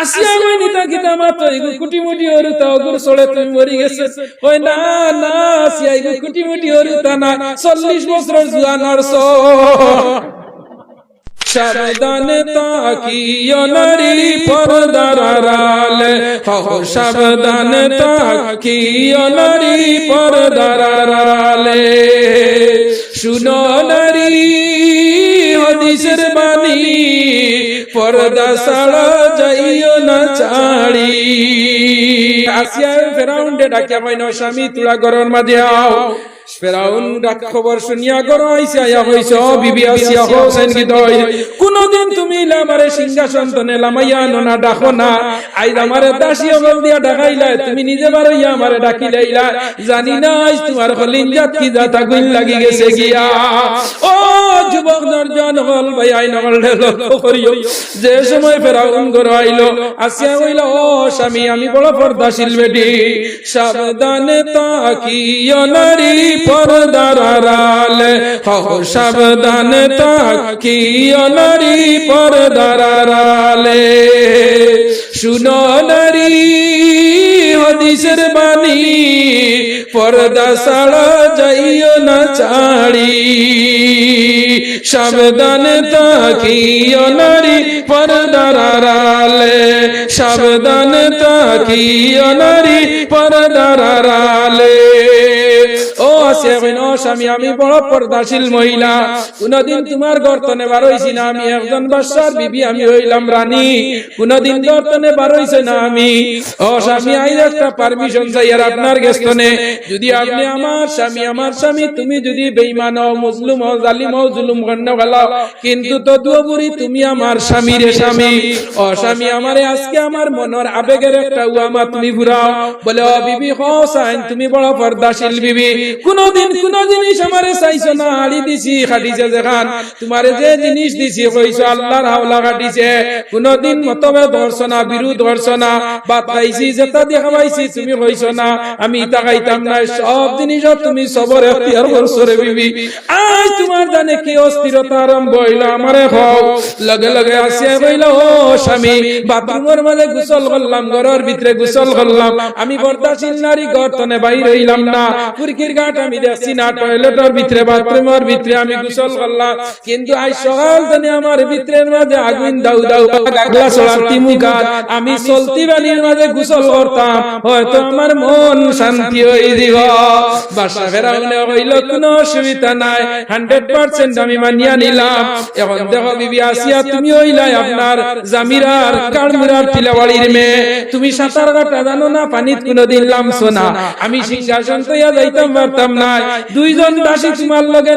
আসিয়া মই নিতা গীতা মাত্র? ইগু কুটি মুটি ওরু তা অগুর সড়ে তুমি মরি গেছে। না না, আসিয়া ইগু কুটি মুটি ওরু তা না, চল্লিশ বছর জুয়ান অর্ষ সাবধানে তাকিও নারী পর্দার আড়ালে। হো সাবধানে তাকিও নারী পর্দার আড়ালে। শুনো নারী হদিসের বাণী, পর্দা সাড়া যাইও না চাড়ি আসিয়া ফেরাউন্ডে ডাকিয়া মাইনো স্বামী, তুলা গরর মাঝে আও। ফেরাউন ডাক খবর শুনিয়া গর আইসা আয়া হইছ বিবি আসিয়া হোসেন কি দই কোনদিন তুমি আমারে সিংহাসন তনে লামাইয়া ননা ডাকো না। আইজ আমারে দাসী অগল দিয়া ডাকাইলা তুমি নিজে বারইয়া আমারে ডাকিলাইলা। জানি না আইজ তোমার হলিন জাত কি জাত লাগি গেছে গিয়া। ও যুবক নরজন হল ভাই আই নগল লক্ষ্য করিও। যে সময় ফেরাউন গর আইলো আসিয়া হইল ও স্বামী আমি বড় পর্দাশীল বেটি। সাবধানে তাকিও নারী। পর্দার আড়ালে। হো সাবধানে তাকিও নারী পর্দার আড়ালে। শুনো নারী, হদিসের বাণী, পর্দা সাড়া যাইও না ছাড়ি। সাবধানে তাকিও নারী পর্দার আড়ালে। সাবধানে তাকিও নারী পর্দার আড়ালে। স্বামী আমি বড় পর্দাশীল মহিলা। কোনদিন তোমার গর্তনে বার হইছি না আমি একজন বাদশার বিবি আমি হইলাম রানী। কোনদিন গর্তনে বার হইছে না আমি। ও স্বামী আই একটা পারমিশন চাই আর আপনার গেস্তনে। যদি আপনি আমার স্বামী আমার স্বামী তুমি যদি বেঈমান হও মুসলিম হও জালিম হও জুলুম গণ্য গেলাও কিন্তু তো দুবুরি তুমি আমার স্বামী রে স্বামী। ও স্বামী আমারে আজকে আমার মনের আবেগের একটা উয়ামা তুমি ফুরাও। বলে ও বিবি হোসাইন তুমি বড় পর্দাশীল বিবি। কোনদিন কোন জিনিস আমারে চাইছো না আড়ি দিছি খাটিছে যেখান তোমারে যে জিনিস দিছি, কইছো, আল্লাহর হাওলা খাটিছে কোনদিন মতবে ধরছো না, বিরোধ ধরছো না বাত খাইছি যেটা দেখা পাইছি তুমি কইছো না। আমি ইটা খাইতাম না, সব জিনিস তুমি সবর এখতিয়ার করছ রে বিবি। আজ তোমার জানে কি অস্থিরতা আরম্ভ হইল আমারে হও। লগে লগে আসিয়া কইলো ও স্বামী বাথরুমের মাঝে গোসল করলাম ঘরের ভিতরে গোসল করলাম আমি বর্দাশীল নারী গর্তনে বাইর হইলাম না। কুরকির ঘাট আমি দেখছি না টয়লেটের ভিতরে বাথরুমের ভিতরে আমি গোসল করলাম। কিন্তু আজ সকাল আমার ভিতরের মাঝে আগুন দাউ দাউ গাগলা আমি চলতি মাঝে করতাম। হয়তো আমার মন শান্তি হয়ে দিব। বাসা ফেরাউনে হইল কোনো অসুবিধা নাই। হান্ড্রেড পার্সেন্ট আমি মানিয়া নিলাম। এখন দেখো বিবি আসিয়া, তুমি হইলাই আপনার জামিরার মেয়ে। তুমি সাঁতার কাটা জানো না, পানিত কোনোদিন লামছো না। আমি সিংহাসন তৈয়া যাইতাম, পারতাম না। দুইজন দাসী তোমার লগে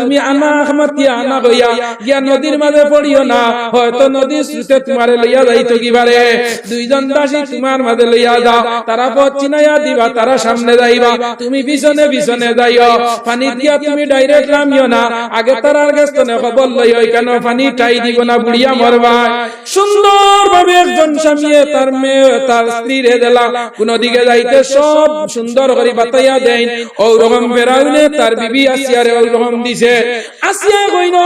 তুমি আনা আহমাতিয়া আনা কইয়া গিয়া নদীর মাঝে পড়িও না, হয়তো নদীর স্রোতে তোমারে লইয়া যাইতো কিবারে দুইজন দাসী তোমার মাঝে লইয়া যাও, তারা পথ চিনাইয়া দিবা, তারা সামনে যাইবা, তুমি পিছনে পিছনে যাইও। পানি দিয়া তুমি ডাইরেক্ট নামিও না, আগে তারার গেস্তনে খবর লইও, কেন পানি টাই দিব না বুড়িয়া মরবা সুন্দর ভাবে একজন স্বামীয়ে তার মেয়ে, তার স্ত্রী রে দিলা, কোন দিকে যাইতে সব সুন্দর করে বাতাইয়া দেন। ওরকম ফেরাউনে তার বিবি আসিয়ারে দিছে। আসিয়া কইন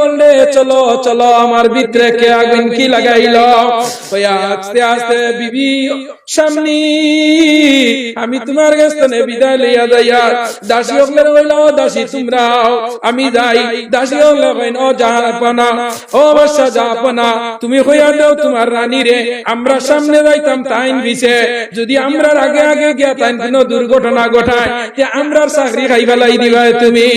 বললে চলো চলো, আমার ভিতরে কে আগুন কি লাগাইল? কইয়া আস্তে আস্তে, বিবি, সামনি, আমি তোমার বিদায় লইয়া যাইয়া তোমরাও আমি যাই। দাসী হলে কইন ও তুমি দাও তোমার রানী রে, আমরা সামনে যাইতাম তাইন বিছে যদি আমরা আগে আগে গিয়া তাইন কোনো দুর্ঘটনা ঘটায়, তে আমরার চাকরি খাই ফেলাই দিবা তুমি।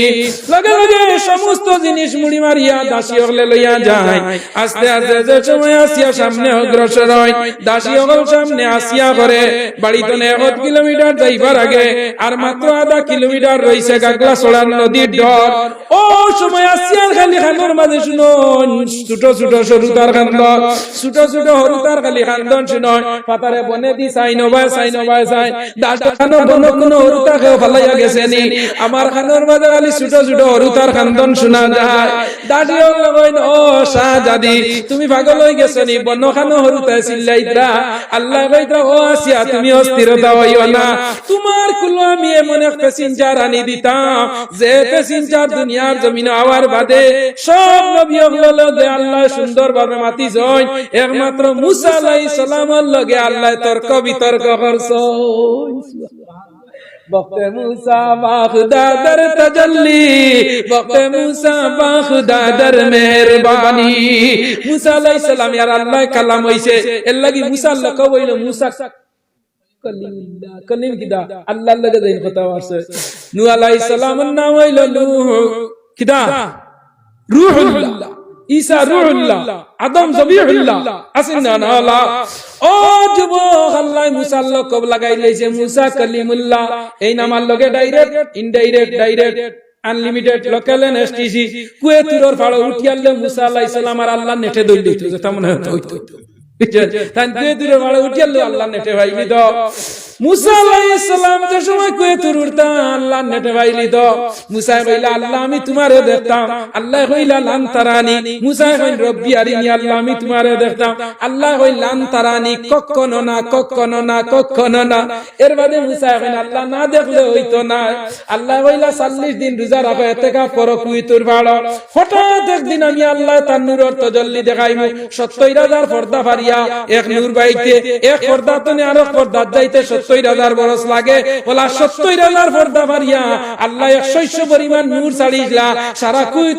লগে লগে সমস্ত জিনিস মুড়ি মারিয়া দাসী হলে লইয়া যায়। আস্তে আস্তে যে সময় আসিয়া সামনে অগ্রসর হয়, দাসী হল সামনে আসিয়া করে বাড়িতে এক কিলোমিটার যাইবার আগে আর মাত্র আধা কিলোমিটার রয়েছে গাগলা সড়ার নদীর ডর। ও সময় আসিয়ার খালি খানোর মাঝে শুনো, ছোট ছোট সরু তার খান্দন ছোট ছোট সরু তার খালি খান্দন শুনো, পাতারে বনে দি চাই নবাই চাই নবাই চাই দাসটা খানো কোনো সরু তাকে ফালাইয়া গেছে। নি আমার খানোর মাঝে খালি ছোট ছোট সরু তার খান্দন শোনা যায়। কইন ও তুমি পাগল হয়ে গেছো নি বন্য খানো চিল্লাইত্রা আল্লাহ কইত্রা ও আসিয়া তুমি অস্থিরতা হইও না। তোমার কুলো আমি এমন এক প্যাসেঞ্জার আনি দিতাম যে প্যাসেঞ্জার দুনিয়ার জমিনে আওয়ার বাদে সব নবী হলো আল্লাহ সুন্দর ভাবে মাতি জয়। একমাত্র মুসা আলাইহিস সালামের লগে আল্লাহ তর্ক বিতর্ক করছই বক্তে মুসা বাগদাদর তাজাল্লি, বক্তে মুসা বাগদাদর মেহরবানি। মুসা আলাইহিস সালাম, ইয়ার আল্লাহ কালাম হইছে। এর লাগি মুসা আল্লাহ কইলো মুসা কলিমুল্লাহ কলিম কিদা আল্লাহ লগে দেন কথা আছে। নূহ আলাইহিস সালামের নাম হইল নূহ। কিদা রূহুল্লাহ। ঈসা রূহুল্লাহ আদম জবিহুল্লাহ আসিন না আল্লাহ। ও যুবক আল্লাহ মুসা আল্লাহ কব লাগাই লইছে মুসা কলিমুল্লাহ। এই নামার লগে direct indirect direct unlimited local NSTC কুয়ে তুরর ফাড়ো উঠিয়ালে মুসা আলাইহিস সালাম আর আল্লাহ নেটে দই দিত। যেটা মনে হতো তাই কুয়ে তুরর ফাড়ো উঠিয়ালে আল্লাহ নেটে ভাইবি তো আমি আল্লাহ কইলা, লান তারানি। মুসা কইল, রব্বি আরিনি, আল্লাহ, আমি তোমারে দেখতাম। আল্লাহ কইল, লান তারানি, কখনো না কখনো না কখনো না। এর বাদে মুসা কইল, আল্লাহ, না দেখলে হইতো না। আল্লাহ কইলা 40 দিন রোজা রাখো এতেকা পর কুই তোর ভাড়ো হঠাৎ একদিন আমি আল্লাহ তার নূরের তজল্লি দেখাইমু। 70 হাজার পর্দা ফারিয়া, এক নূর বাইতে, এক পর্দা তো আরও পর্দা যাইতে 70 হাজার বরস লাগে ওলা সত্তর হাজার পর্দা ফারিয়া আল্লাহ 100 পরিমাণ নূর সারা কুই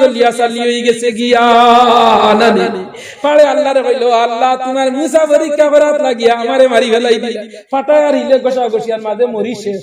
জ্বলিয়া গেছে গিয়া নানি পারে আল্লাহ রে কইলো, আল্লাহ, তোমার মুসা পরীক্ষা করাত লাগিয়া আমারে মারি ফেলাই দিলা। আর হিলে গোসা গোসিয়ার মাঝে মরি শেষ।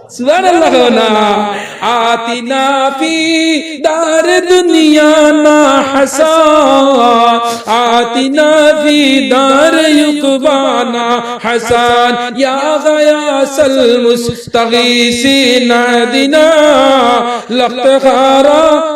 আতিনা ফি দার দুনিয়া না হাসা। আতিনা ফি দার ইউকবানা হাসান ইয়া গায়াসাল মুস্তাগীসিনা দিনা। লখতখারা খারা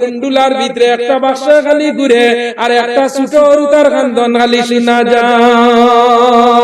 কুন্ডুলার ভিতরে একটা বাক্স খালি ঘুরে আর একটা ছোট রুতার খান্দন খালি শোনা যায়।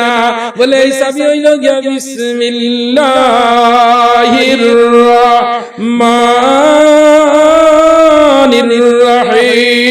বলে এই চাবি হইল গিয়া বিসমিল্লাহির রহমানির রহিম।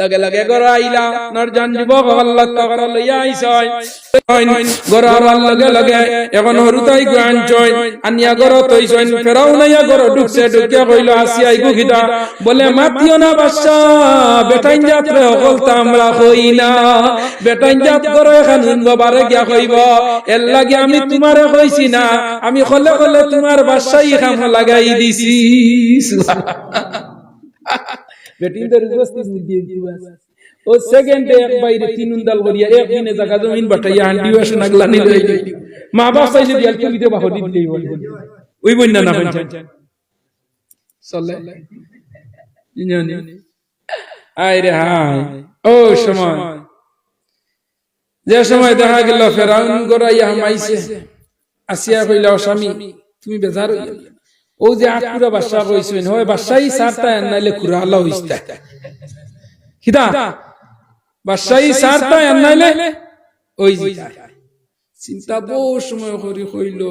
লগে লগে ঘর আইলা। নরজন যুবক আল্লাহ তগর লইয়া আইছয় ঘর আর লগে লগে, এখন হরুতাই গান চয় আনিয়া ঘর তৈছয় ফেরাও নাইয়া ঘর ঢুকছে, ঢুকিয়া কইলো আসিয়া আইগু খিতা বলে, মাতিও না বাচ্চা বেটাইন যাত্রে অকল তা আমরা কই না। বেটাইন জাত করো এখন বারে গিয়া কইব, এর লাগে আমি তোমারে কইছি না, আমি কলে কলে তোমার বাসাই খাম লাগাই দিছি। বেটিনদের উপস্থিত দিয়ে দিবাস ও সেকেন্ডে এক বাইরে তিন উন্দাল করিয়া এক দিনে জায়গা জমিন বাটাইয়া হান্ডি বাসে নাগলা নিলে মা বাপ চাইলে দিয়াল তুমি কবিতে বাহরি দিলেই ওই বন্যা না হইছে চলে। আয় রে হায়। ও সময়। যে সময় দেখা গেল, ফেরাউন গড়াইয়া হামাইছে আসিয়া কইলা স্বামী, তুমি বেজার হইয়া ও যে আকুরা বাদশাহ হয় সারতা আল্লাহ হইস্তা। সারতা ওই চিন্তা বহু সময় করি কইল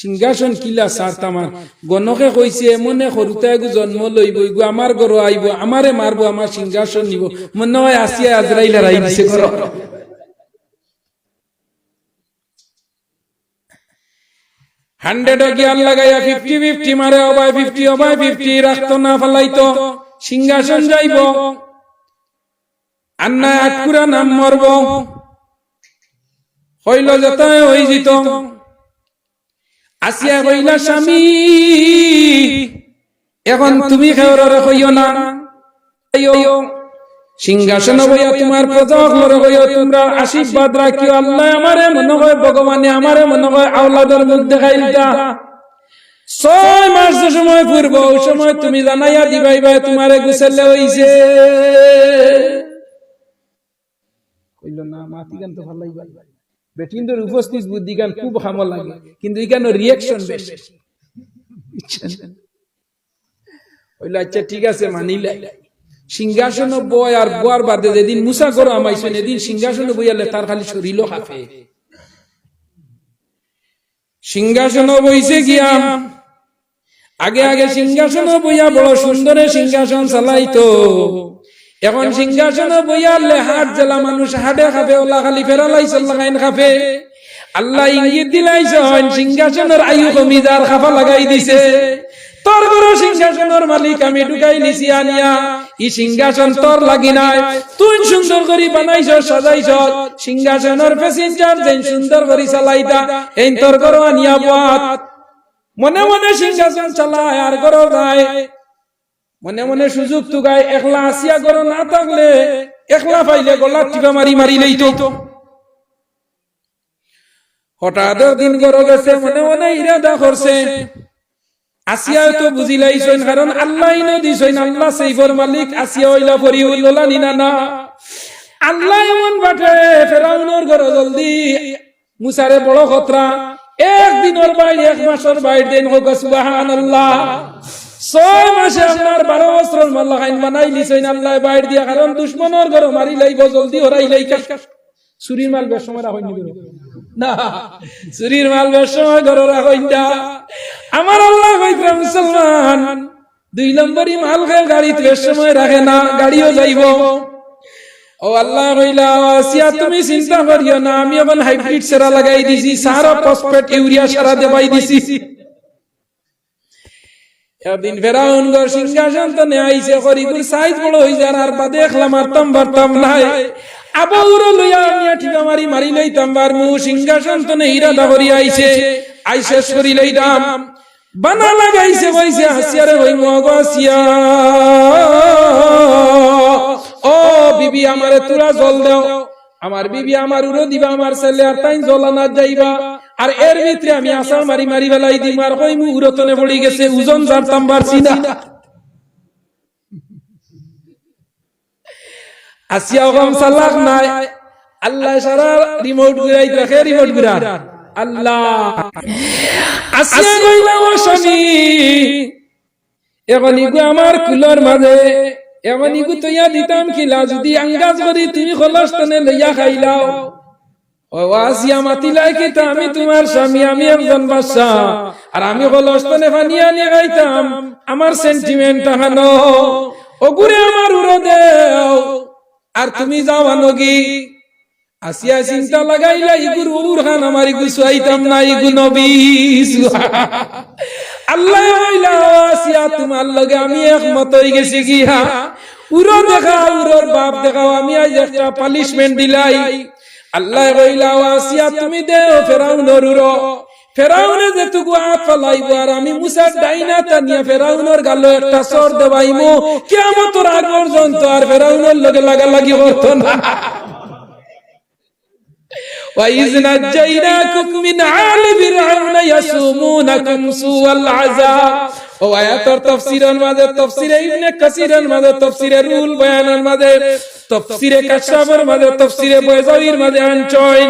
সিংহাসন কিলা সারতা আমার গণকে কইছে, মনে সৰুতে গো জন্ম লইব গো আমার ঘর আইব আমারে মারবো আমার সিংহাসন নিব। মনে হয় আসিয়া আজরাইল রাই দিছে ঘর হান্ড্রেড গিয়ার লাগাইয়া ফিফটি ফিফটি মারে অবাই ফিফটি অবাই ফিফটি রাখতো না ফেলাইতো। সিংহাসন যাইব। আন্নায় আটকুরা নাম মরব। হইল যেতায় হই জিত আসিয়া কইলা, স্বামী, এখন তুমি খেওরে কইও না। সিংহাসন বইয়া তোমার প্রজাগুলোর হইয়া তোমরা আশীর্বাদ রাখিও। আল্লাহ আমারে মনে হয় ভগবানে আমারে মনে হয় আওলাদের দেখাই ছয় মাস যে সময় পূর্ব ওই সময় তুমি জানাইয়া দিবাই ভাই তোমারে গুছালে হইছে। কইল না মাতি গান তো ভালোই বেটিনদের উপস্থিত বুদ্ধি গান খুব হামল লাগে কিন্তু এখানে রিয়াকশন বেশি। কইল আচ্ছা ঠিক আছে মানিলে। সিংহাসন বয় আর বয়ার বাদে যেদিন মুসা করো আমাইছেন, এদিন সিংহাসন বইয়ালে তার খালি শরীর হাফে। সিংহাসন বইছে গিয়া। আগে আগে সিংহাসন বইয়া বড় সুন্দরে সিংহাসন চালাইতো। এখন সিংহাসন বইয়ালে হাট জেলা মানুষ হাটে খাবে ওলা খালি ফেরালাইছে লাগাইন খাবে আল্লাহ ইঙ্গিত দিলাইছেন সিংহাসনের আয়ু কমি যার খাফা লাগাই দিছে। তোর বড় সিংহাসনের মালিক আমি ঢুকাই নিছি আনিয়া। ই সিংহাসন তোর লাগি নাই। তুই সুন্দর করে বানাইছ, সাজাইছ। সিংহাসনের প্যাসেঞ্জার সুন্দর করে চালাইতা, এই তোর আনিয়া মনে মনে সিংহাসন চালায় আর মনে মনে সুযোগ তো গায়, একলা আসিয়া ঘর না থাকলে, একলা পাইলে গলা টিপা মারি মারি লইতো। হঠাৎ দিন ঘর গেছে, মনে মনে ইরাদা করছে। আসিয়া তো বুঝি লাইছেন কারণ আল্লাহ ইনো দিছেন আল্লাহ সেইবর মালিক আসিয়া হইলা পরি হইলা নিনা না আল্লাহ এমন বাটে ফেরাউনের ঘর জলদি মুসারে বড় খতরা। একদিনের বাইর এক মাসের বাইর দিন হোক সুবাহান আল্লাহ ছয় মাসে আপনার বারো বছর মাল্লাহাইন বানাই লিছেন আল্লাহ বাইর দিয়া কারণ দুশ্মনের ঘর মারি লাইব জলদি হরাই লাই চুরির মাল বেশ সময় রাখেন চুরির মাল সময় ঘর রাখেন না আমার আল্লাহ মুসলমান, দুই মাল গাড়ি সময় রাখে না, গাড়িও যাইব। ও আল্লাহ তুমি চিন্তা করিও না, আমি এখন হাইব্রিড সেরা লাগাই দিছি, সারা ইউরিয়া সারা দেবাই দিছি। একদিন ফেরাউন গর সিংহাসন তো নে সাইজ বড় যার আর বা দেখলাম পারতাম নাই। আবৌর লইয়া ঠিকা মারি মারি মু করি আইছে বানা লাগাইছে, বইছে হই মগ আসিয়া ও বিবি, আমারে তুরা জল দাও। আমার বিবি আমার উড়ো দিবা, আমার ছেলে আর তাই জলানা যাইবা। আর এর ভিতরে আমি আসার মারি মারি বেলাই দিম, আর কই মু পড়ি গেছে ওজন জানতাম পারছি না। আসিয়া ওগম সালাক নাই। আল্লাহ সারা রিমোট ঘুরাই রাখে রিমোট ঘুরা আল্লাহ। আসিয়া কইলা, ও স্বামী এখন ইগু আমার কুলার মাঝে এখন ইগু তৈয়া দিতাম খিলা যদি আঙ্গাজ করি তুমি খলস্তনে লইয়া খাইলাও। ও আসিয়া মাতিলাই কিতা, আমি তোমার স্বামী, আমি একজন বাচ্চা আর আমি খলস্তনে ফানিয়া নিয়ে খাইতাম। আমার সেন্টিমেন্ট হানো ওগুরে আমার উড়ো দেও আর তুমি যাও আনগি আসিয়া চিন্তা লাগাইলা ইগুর উরহান আমার ইগু সুয়াইতাম না ইগু নবী। আল্লাহ হইলা আসিয়া তোমার লগে আমি একমত হয়ে গেছি কি হা উরো দেখা উরোর বাপ দেখাও, আমি আজ একটা পালিশমেন্ট দিলাই। আল্লাহ হইলা আসিয়া, তুমি দেও ফেরাউনর উরো। ফেরাউনে যে তুকু আত ফলাইব আর আমি মুসার ডাইনা তানিয়া ফেরাউনের গালো একটা সর দেবাইমু কিয়ামতের আগ পর্যন্ত আর ফেরাউনের লগে লাগালাগি হতো না وإذ نجيناكم من آل فرعون يسومونكم سوء العذاب ও আয়াতের তাফসীরের মাঝে তাফসীরে ইবনে কাসিরের মাঝে তাফসীরে রুল বয়ানের মাঝে তাফসীরে কাশাফের মাঝে তাফসীরে বয়জাবির মাঝে আনছয়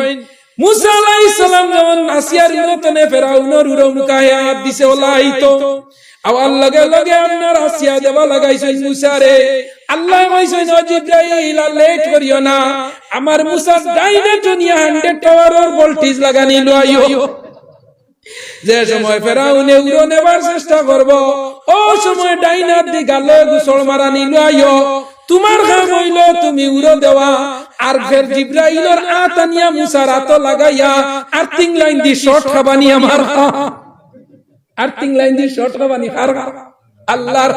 লেট করিও না। আমার মুসা ডাইরেক্ট নিয়ে 100 টাওয়ারের ভোল্টেজ লাগানি লইও যে সময় ফেরাউনে উড়ো নেবার চেষ্টা করব, ও সময় ডাইনার দি গালে গুসল মারা নিল, আইও। তোমার কাম হইল তুমি উড়ো দেওয়া, আর ফের জিব্রাইলের আতানিয়া মুসার আত লাগাইয়া, আর তিন লাইন দি শর্ট খাবানি আমার। আর তিন লাইন দি শর্ট খাবানি হার। আল্লাহর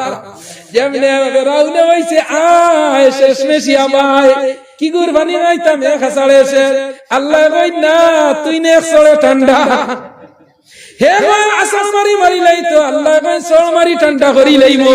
যেমনে ফেরাউনে হইছে, আয় শেষ মেশি আমায়। কি কুরবানি নাইতাম এক হাসাড়ে এসে। আল্লাহ কই না, তুই নে একশো ঠান্ডা। হে ভাই, আসাস মারি মারি লাই তো আল্লাহ কই সর মারি ঠান্ডা করি লাইমো।